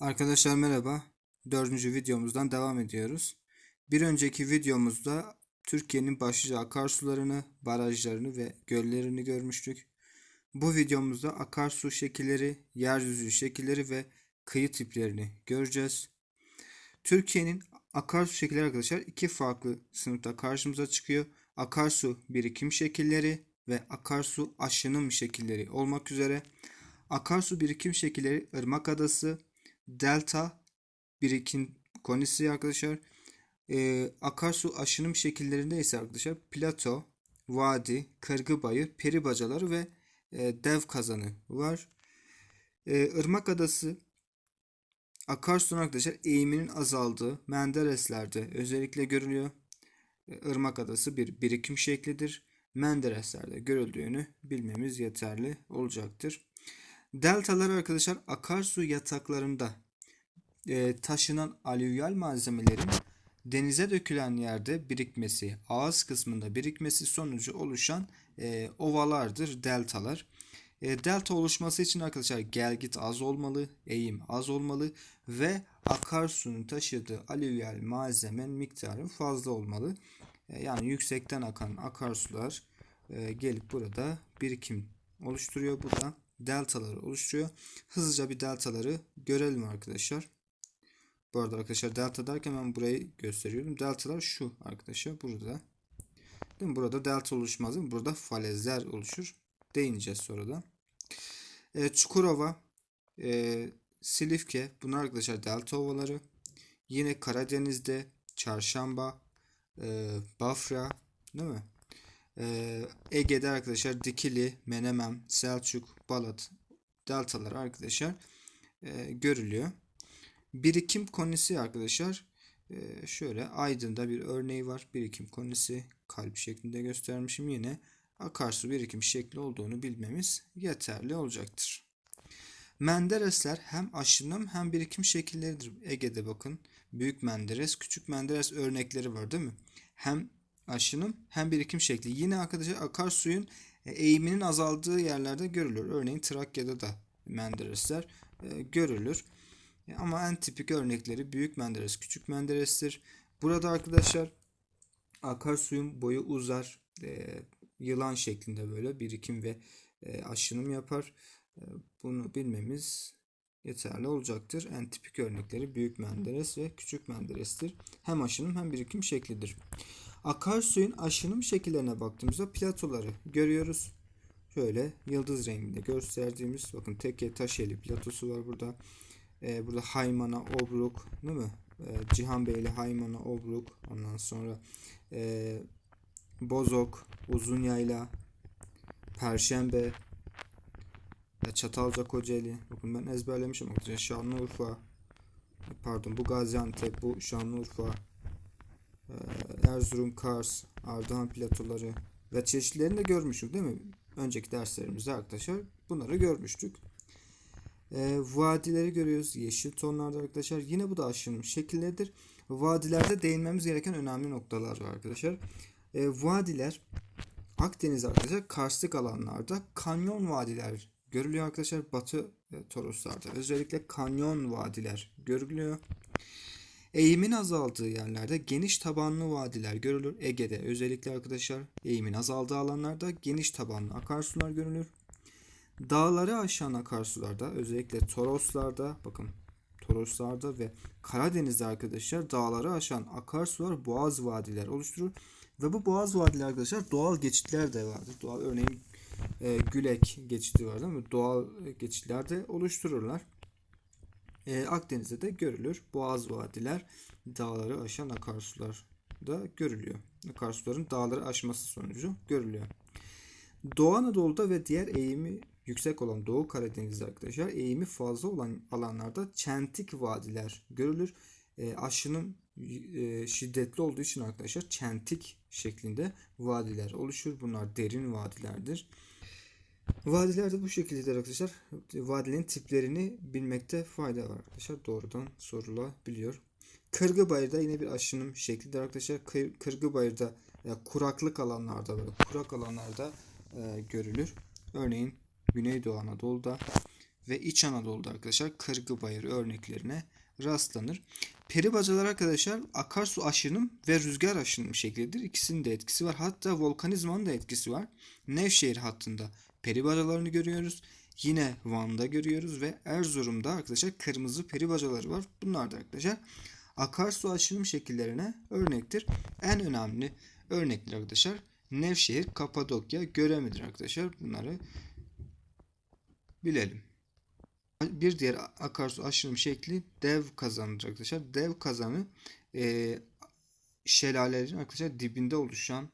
Arkadaşlar merhaba. Dördüncü videomuzdan devam ediyoruz. Bir önceki videomuzda Türkiye'nin başlıca akarsularını, barajlarını ve göllerini görmüştük. Bu videomuzda akarsu şekilleri, yeryüzü şekilleri ve kıyı tiplerini göreceğiz. Türkiye'nin akarsu şekilleri arkadaşlar iki farklı sınıfta karşımıza çıkıyor. Akarsu birikim şekilleri ve akarsu aşınım şekilleri olmak üzere. Akarsu birikim şekilleri ırmak adası, delta birikim konisi arkadaşlar. Ee, akarsu aşınım şekillerinde ise arkadaşlar plato, vadi, kırgı bayır, peri bacaları ve e, dev kazanı var. Ee, ırmak adası akarsuların arkadaşlar eğiminin azaldığı Menderesler'de özellikle görülüyor. Ee, Irmak adası bir birikim şeklidir. Menderesler'de görüldüğünü bilmemiz yeterli olacaktır. Deltalar arkadaşlar akarsu yataklarında e, taşınan alüvyal malzemelerin denize dökülen yerde birikmesi, ağız kısmında birikmesi sonucu oluşan e, ovalardır deltalar. E, delta oluşması için arkadaşlar gelgit az olmalı, eğim az olmalı ve akarsunun taşıdığı alüvyal malzemenin miktarı fazla olmalı. E, yani yüksekten akan akarsular e, gelip burada birikim oluşturuyor. Bu da deltaları oluşturuyor. Hızlıca bir deltaları görelim arkadaşlar. Bu arada arkadaşlar delta derken ben burayı gösteriyorum. Deltalar şu arkadaşlar burada. Değil mi? Burada delta oluşmaz değil mi? Burada falezler oluşur. Değineceğiz sonradan. E, Çukurova, e, Silifke bunlar arkadaşlar delta ovaları. Yine Karadeniz'de Çarşamba, e, Bafra değil mi? E, Ege'de arkadaşlar Dikili, Menemen, Selçuk, Balat deltalar arkadaşlar e, görülüyor. Birikim konisi arkadaşlar e, şöyle Aydın'da bir örneği var. Birikim konisi kalp şeklinde göstermişim. Yine akarsu birikim şekli olduğunu bilmemiz yeterli olacaktır. Menderesler hem aşınım hem birikim şekilleridir. Ege'de bakın büyük Menderes, küçük Menderes örnekleri var değil mi? Hem aşınım hem birikim şekli. Yine arkadaşlar akarsuyun eğiminin azaldığı yerlerde görülür. Örneğin Trakya'da da Menderesler e, görülür. Ama en tipik örnekleri büyük Menderes, küçük Menderes'tir. Burada arkadaşlar akarsuyun boyu uzar. E, yılan şeklinde böyle birikim ve e, aşınım yapar. E, bunu bilmemiz yeterli olacaktır. En tipik örnekleri büyük Menderes ve küçük Menderes'tir. Hem aşınım hem birikim şeklidir. Akarsuyun aşınım şekillerine baktığımızda platoları görüyoruz. Şöyle yıldız renginde gösterdiğimiz bakın teke taşeli platosu var burada. Ee, burada Haymana, Obruk değil mi? Ee, Cihanbeyli, Haymana, Obruk. Ondan sonra e, Bozok, Uzun Yayla, Perşembe, Çatalca, Kocaeli. Bakın ben ezberlemişim. Şanlıurfa, pardon bu Gaziantep, bu Şanlıurfa, Erzurum, Kars, Ardahan platoları ve çeşitlerini de görmüştük değil mi? Önceki derslerimizde arkadaşlar bunları görmüştük. E, vadileri görüyoruz. Yeşil tonlarda arkadaşlar. Yine bu da aşınmış şekilleridir. Vadilerde değinmemiz gereken önemli noktalar var arkadaşlar. E, vadiler Akdeniz arkadaşlar karstik alanlarda kanyon vadiler görülüyor arkadaşlar. Batı e, Toroslarda özellikle kanyon vadiler görülüyor. Eğimin azaldığı yerlerde geniş tabanlı vadiler görülür. Ege'de özellikle arkadaşlar eğimin azaldığı alanlarda geniş tabanlı akarsular görülür. Dağları aşan akarsularda özellikle Toroslarda bakın Toroslarda ve Karadeniz'de arkadaşlar dağları aşan akarsular boğaz vadiler oluşturur. Ve bu boğaz vadiler arkadaşlar doğal geçitler de vardır. Doğal örneğin e, Gülek geçidi var değil mi? Doğal geçitler de oluştururlar. E, Akdeniz'de de görülür. Boğaz vadiler dağları aşan akarsular da görülüyor. Akarsuların dağları aşması sonucu görülüyor. Doğu Anadolu'da ve diğer eğimi yüksek olan Doğu Karadeniz'de arkadaşlar eğimi fazla olan alanlarda çentik vadiler görülür. E, aşının e, şiddetli olduğu için arkadaşlar çentik şeklinde vadiler oluşur. Bunlar derin vadilerdir. Vadiler de bu şekildedir arkadaşlar. Vadilerin tiplerini bilmekte fayda var arkadaşlar. Doğrudan sorulabiliyor. Kırgıbayır'da yine bir aşınım şeklidir arkadaşlar. Kır, Kırgıbayır'da e, kuraklık alanlarda böyle kurak alanlarda e, görülür. Örneğin Güneydoğu Anadolu'da ve İç Anadolu'da arkadaşlar Kırgıbayır örneklerine rastlanır. Peribacalar arkadaşlar akarsu aşınım ve rüzgar aşınım şeklidir. İkisinin de etkisi var. Hatta volkanizmanın da etkisi var. Nevşehir hattında peribacalarını görüyoruz. Yine Van'da görüyoruz ve Erzurum'da arkadaşlar kırmızı peribacaları var. Bunlar da arkadaşlar akarsu aşınım şekillerine örnektir. En önemli örnekler arkadaşlar Nevşehir, Kapadokya, Göremi'dir arkadaşlar. Bunları bilelim. Bir diğer akarsu aşınım şekli dev kazanıdır arkadaşlar. Dev kazanı e, şelalelerin arkadaşlar dibinde oluşan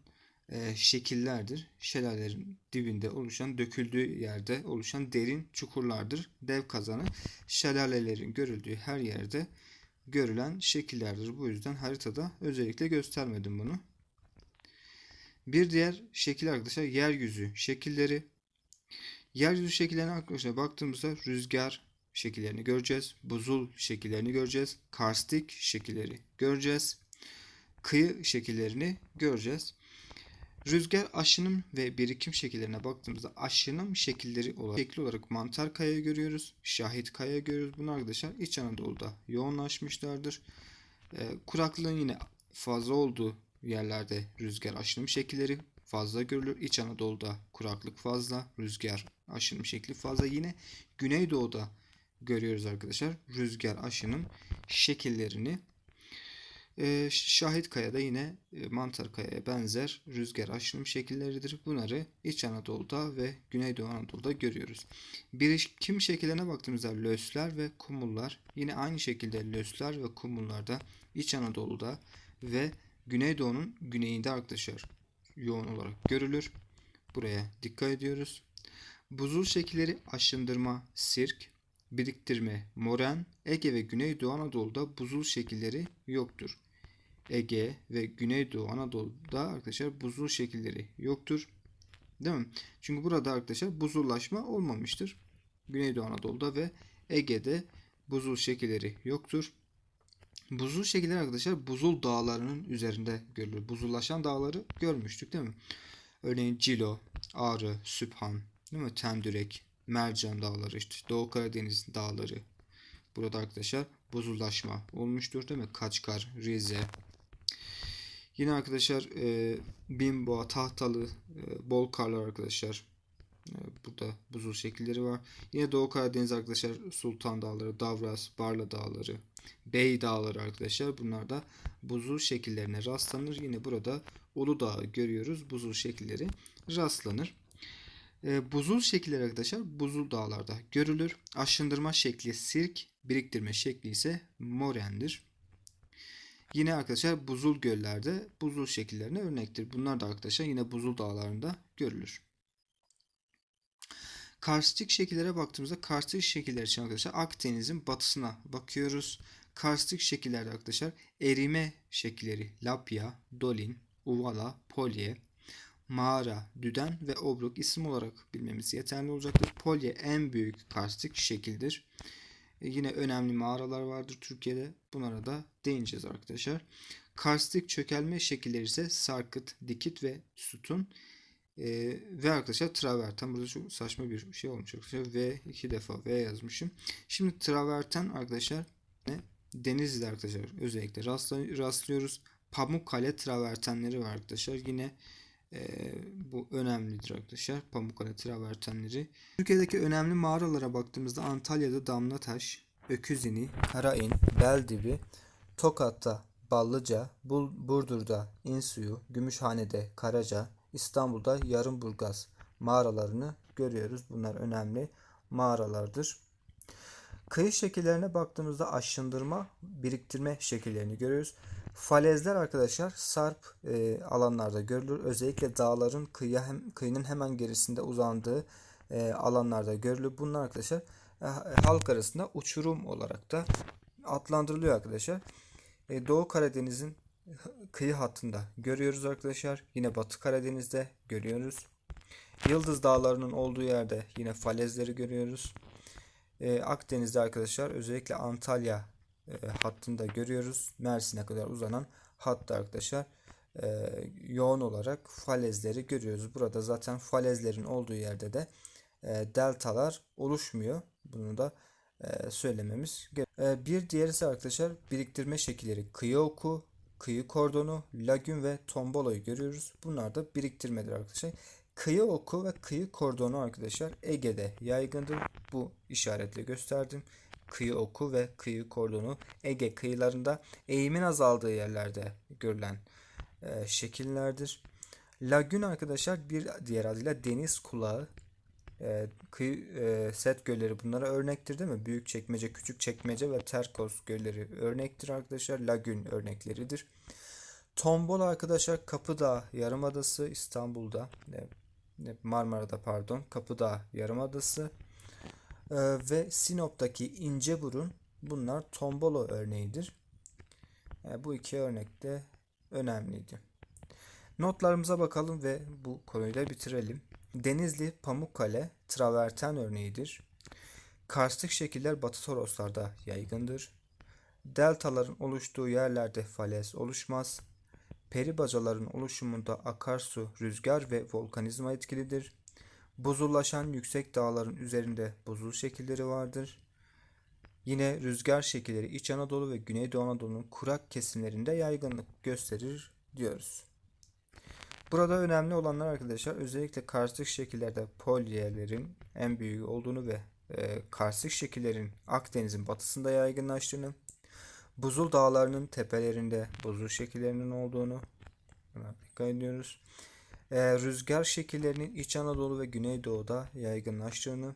e, şekillerdir. Şelalelerin dibinde oluşan, döküldüğü yerde oluşan derin çukurlardır. Dev kazanı şelalelerin görüldüğü her yerde görülen şekillerdir. Bu yüzden haritada özellikle göstermedim bunu. Bir diğer şekil arkadaşlar yeryüzü şekilleri. Yeryüzü şekillerine arkadaşlar baktığımızda rüzgar şekillerini göreceğiz. Buzul şekillerini göreceğiz. Karstik şekilleri göreceğiz. Kıyı şekillerini göreceğiz. Rüzgar aşınım ve birikim şekillerine baktığımızda aşınım şekilleri olarak şekil olarak mantar kaya görüyoruz. Şahit kaya görüyoruz. Bunlar arkadaşlar İç Anadolu'da yoğunlaşmışlardır. E, kuraklığın yine fazla olduğu yerlerde rüzgar aşınım şekilleri fazla görülür. İç Anadolu'da kuraklık fazla, rüzgar aşınım şekli fazla. Yine Güneydoğu'da görüyoruz arkadaşlar rüzgar aşınım şekillerini. Ee, Şahit Kaya'da yine e, Mantar Kaya'ya benzer rüzgar aşınım şekilleridir. Bunları İç Anadolu'da ve Güneydoğu Anadolu'da görüyoruz. Birikim şekillerine baktığımızda lösler ve kumullar yine aynı şekilde lösler ve kumullarda İç Anadolu'da ve Güneydoğu'nun güneyinde arkadaşlar yoğun olarak görülür. Buraya dikkat ediyoruz. Buzul şekilleri aşındırma, sirk, biriktirme, moren, Ege ve Güneydoğu Anadolu'da buzul şekilleri yoktur. Ege ve Güneydoğu Anadolu'da arkadaşlar buzul şekilleri yoktur. Değil mi? Çünkü burada arkadaşlar buzullaşma olmamıştır. Güneydoğu Anadolu'da ve Ege'de buzul şekilleri yoktur. Buzul şekilleri arkadaşlar buzul dağlarının üzerinde görülür. Buzullaşan dağları görmüştük değil mi? Örneğin Cilo, Ağrı, Sübhan, değil mi? Tendürek, Mercan dağları, işte Doğu Karadeniz dağları. Burada arkadaşlar buzullaşma olmuştur değil mi? Kaçkar, Rize. Yine arkadaşlar e, Bimboğa, Tahtalı, e, bol karlar arkadaşlar. E, burada buzul şekilleri var. Yine Doğu Karadeniz arkadaşlar Sultan Dağları, Davras, Barla Dağları, Bey Dağları arkadaşlar. Bunlar da buzul şekillerine rastlanır. Yine burada Uludağ'ı görüyoruz. Buzul şekilleri rastlanır. E, buzul şekilleri arkadaşlar buzul dağlarda görülür. Aşındırma şekli sirk, biriktirme şekli ise morendir. Yine arkadaşlar buzul göllerde buzul şekillerine örnektir. Bunlar da arkadaşlar yine buzul dağlarında görülür. Karstik şekillere baktığımızda karstik şekiller için arkadaşlar Akdeniz'in batısına bakıyoruz. Karstik şekillerde arkadaşlar erime şekilleri Lapya, Dolin, Uvala, Polye, Mağara, Düden ve Obruk isim olarak bilmemiz yeterli olacaktır. Polye en büyük karstik şekildir. E, yine önemli mağaralar vardır Türkiye'de. Bunlara da değineceğiz arkadaşlar. Karstik çökelme şekilleri ise sarkıt, dikit ve sütun. Ee, ve arkadaşlar traverten. Burada çok saçma bir şey olmuş arkadaşlar. V iki defa V yazmışım. Şimdi traverten arkadaşlar ne? Denizli'de arkadaşlar özellikle rastlıyoruz. Pamukkale travertenleri var arkadaşlar. Yine e, bu önemlidir arkadaşlar. Pamukkale travertenleri. Türkiye'deki önemli mağaralara baktığımızda Antalya'da Damlataş, Öküzini, Karain, Beldibi, Tokat'ta Ballıca, Burdur'da İnsuyu, Gümüşhane'de Karaca, İstanbul'da Yarımburgaz mağaralarını görüyoruz. Bunlar önemli mağaralardır. Kıyı şekillerine baktığımızda aşındırma, biriktirme şekillerini görüyoruz. Falezler arkadaşlar sarp e, alanlarda görülür. Özellikle dağların kıyıya hem, kıyının hemen gerisinde uzandığı e, alanlarda görülür. Bunlar arkadaşlar e, halk arasında uçurum olarak da adlandırılıyor arkadaşlar. E, Doğu Karadeniz'in kıyı hattında görüyoruz arkadaşlar. Yine Batı Karadeniz'de görüyoruz. Yıldız Dağları'nın olduğu yerde yine falezleri görüyoruz. Ee, Akdeniz'de arkadaşlar özellikle Antalya e, hattında görüyoruz. Mersin'e kadar uzanan hatta arkadaşlar e, yoğun olarak falezleri görüyoruz. Burada zaten falezlerin olduğu yerde de e, deltalar oluşmuyor. Bunu da e, söylememiz gerekiyor. bir diğeri ise arkadaşlar biriktirme şekilleri kıyı oku, kıyı kordonu, lagün ve tombolayı görüyoruz. Bunlar da biriktirmedir arkadaşlar. Kıyı oku ve kıyı kordonu arkadaşlar Ege'de yaygındır. Bu işaretle gösterdim. Kıyı oku ve kıyı kordonu Ege kıyılarında eğimin azaldığı yerlerde görülen e, şekillerdir. Lagün arkadaşlar bir diğer adıyla deniz kulağı e, kıyı, e, set gölleri bunlara örnektir değil mi? Büyük çekmece, küçük çekmece ve Terkos gölleri örnektir arkadaşlar. Lagün örnekleridir. Tombol arkadaşlar Kapıdağ Yarımadası İstanbul'da Marmara'da pardon Kapıdağ Yarımadası ee, ve Sinop'taki İnceburun bunlar tombolo örneğidir. Bu iki örnek de önemliydi. Notlarımıza bakalım ve bu konuyu da bitirelim. Denizli Pamukkale traverten örneğidir. Karstik şekiller Batı Toroslarda yaygındır. Deltaların oluştuğu yerlerde falez oluşmaz. Peri bacaların oluşumunda akarsu, rüzgar ve volkanizma etkilidir. Buzullaşan yüksek dağların üzerinde buzul şekilleri vardır. Yine rüzgar şekilleri İç Anadolu ve Güneydoğu Anadolu'nun kurak kesimlerinde yaygınlık gösterir diyoruz. Burada önemli olanlar arkadaşlar özellikle karstik şekillerde polyerlerin en büyüğü olduğunu ve e, karstik şekillerin Akdeniz'in batısında yaygınlaştığını, buzul dağlarının tepelerinde buzul şekillerinin olduğunu dikkat ediyoruz. E, rüzgar şekillerinin İç Anadolu ve Güneydoğu'da yaygınlaştığını,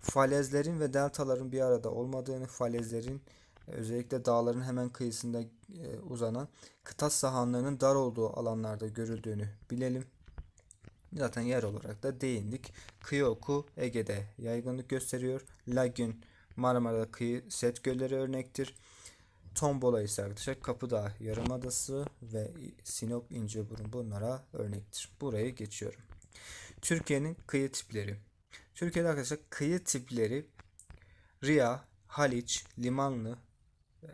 falezlerin ve deltaların bir arada olmadığını, falezlerin özellikle dağların hemen kıyısında e, uzanan kıta sahanlığının dar olduğu alanlarda görüldüğünü bilelim. Zaten yer olarak da değindik. Kıyı oku Ege'de yaygınlık gösteriyor. Lagün Marmara kıyı set gölleri örnektir. Tombola ise arkadaşlar Kapıdağ Yarımadası ve Sinop İnceburun bunlara örnektir. Burayı geçiyorum. Türkiye'nin kıyı tipleri. Türkiye'de arkadaşlar kıyı tipleri Riya, Haliç, Limanlı,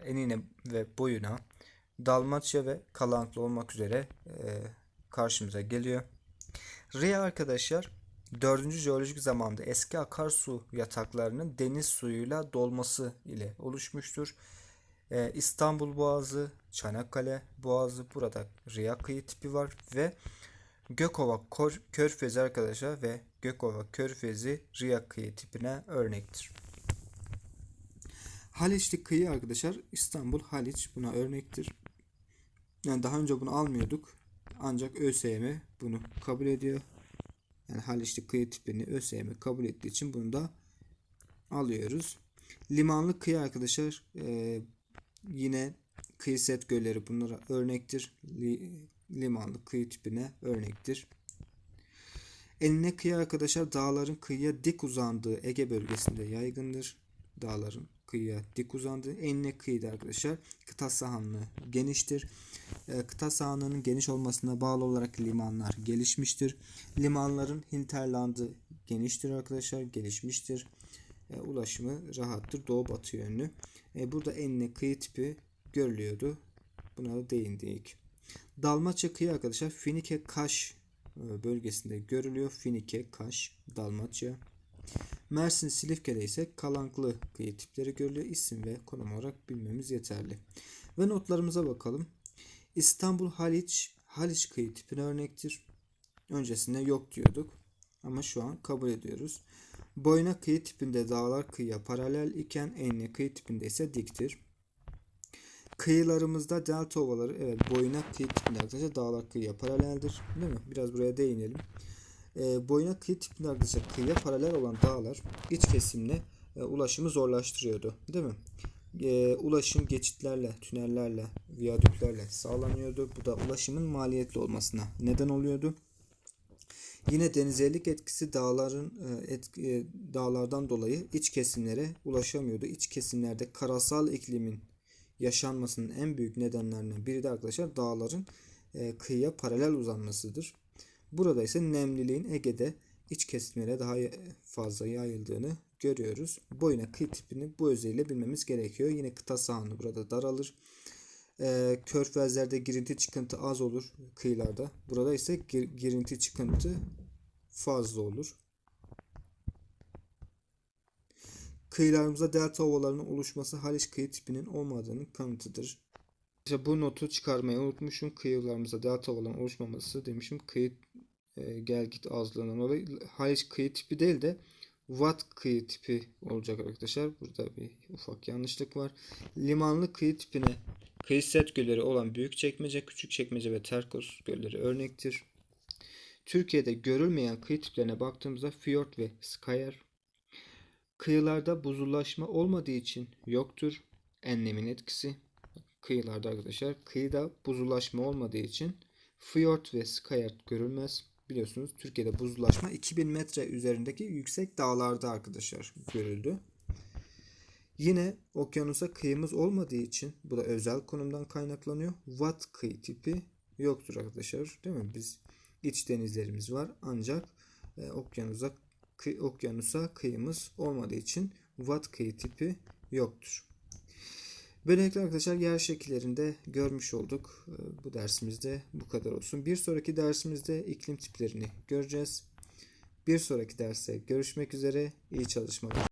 enine ve boyuna Dalmatya ve Kalanklı olmak üzere e, karşımıza geliyor. Riya arkadaşlar 4. jeolojik zamanda eski akarsu yataklarının deniz suyuyla dolması ile oluşmuştur. Ee, İstanbul Boğazı, Çanakkale Boğazı burada Riya kıyı tipi var ve Gökova Körfezi arkadaşlar ve Gökova Körfezi Riya kıyı tipine örnektir. Haliçli kıyı arkadaşlar İstanbul Haliç buna örnektir. Yani daha önce bunu almıyorduk. Ancak ÖSYM bunu kabul ediyor. Yani Haliçli kıyı tipini ÖSYM kabul ettiği için bunu da alıyoruz. Limanlı kıyı arkadaşlar e, yine kıyı set gölleri bunlara örnektir. Li, limanlı kıyı tipine örnektir. Eline kıyı arkadaşlar dağların kıyıya dik uzandığı Ege bölgesinde yaygındır. Dağların kıyıya dik uzandığı enine kıyıda arkadaşlar kıta sahanlığı geniştir. E, kıta sahanlığının geniş olmasına bağlı olarak limanlar gelişmiştir. Limanların hinterlandı geniştir arkadaşlar gelişmiştir. E, ulaşımı rahattır doğu batı yönlü. E, burada enine kıyı tipi görülüyordu. Buna da değindik. Dalmaçya kıyı arkadaşlar Finike Kaş e, bölgesinde görülüyor. Finike, Kaş, Dalmaçya. Mersin Silifke'de ise kalanklı kıyı tipleri görülüyor. İsim ve konum olarak bilmemiz yeterli. Ve notlarımıza bakalım. İstanbul Haliç, Haliç kıyı tipine örnektir. Öncesinde yok diyorduk. Ama şu an kabul ediyoruz. Boyna kıyı tipinde dağlar kıyıya paralel iken enine kıyı tipinde ise diktir. Kıyılarımızda delta ovaları evet boyuna kıyı tipinde arkadaşlar dağlar kıyıya paraleldir. Değil mi? Biraz buraya değinelim. E, boyuna kıyı tipinde arkadaşlar kıyıya paralel olan dağlar iç kesimle e, ulaşımı zorlaştırıyordu. Değil mi? E, ulaşım geçitlerle, tünellerle, viyadüklerle sağlanıyordu. Bu da ulaşımın maliyetli olmasına neden oluyordu. Yine denizellik etkisi dağların e, etki, e, dağlardan dolayı iç kesimlere ulaşamıyordu. İç kesimlerde karasal iklimin yaşanmasının en büyük nedenlerinden biri de arkadaşlar dağların e, kıyıya paralel uzanmasıdır. Burada ise nemliliğin Ege'de iç kesimlere daha fazla yayıldığını görüyoruz. Boyuna kıyı tipini bu özelliğiyle bilmemiz gerekiyor. Yine kıta sahanı burada daralır. E, körfezlerde girinti çıkıntı az olur kıyılarda. Burada ise gir, girinti çıkıntı fazla olur. kıyılarımızda delta ovalarının oluşması Haliç kıyı tipinin olmadığının kanıtıdır. İşte bu notu çıkarmayı unutmuşum. Kıyılarımızda delta ovalarının oluşmaması demişim. Kıyı e, gel git azlığından dolayı Haliç kıyı tipi değil de Watt kıyı tipi olacak arkadaşlar. Burada bir ufak yanlışlık var. Limanlı kıyı tipine kıyı set gölleri olan Büyükçekmece, Küçükçekmece ve Terkos gölleri örnektir. Türkiye'de görülmeyen kıyı tiplerine baktığımızda fiyort ve skayer. Kıyılarda buzullaşma olmadığı için yoktur. Enlemin etkisi. Kıyılarda arkadaşlar kıyıda buzullaşma olmadığı için fiyort ve skayer görülmez. Biliyorsunuz Türkiye'de buzullaşma 2000 metre üzerindeki yüksek dağlarda arkadaşlar görüldü. Yine okyanusa kıyımız olmadığı için bu da özel konumdan kaynaklanıyor. Watt kıyı tipi yoktur arkadaşlar. Değil mi? Biz iç denizlerimiz var ancak e, okyanusa kı- okyanusa kıyımız olmadığı için Watt kıyı tipi yoktur. Böylelikle arkadaşlar yer şekillerinde görmüş olduk. E, Bu dersimizde bu kadar olsun. Bir sonraki dersimizde iklim tiplerini göreceğiz. Bir sonraki derste görüşmek üzere. İyi çalışmalar.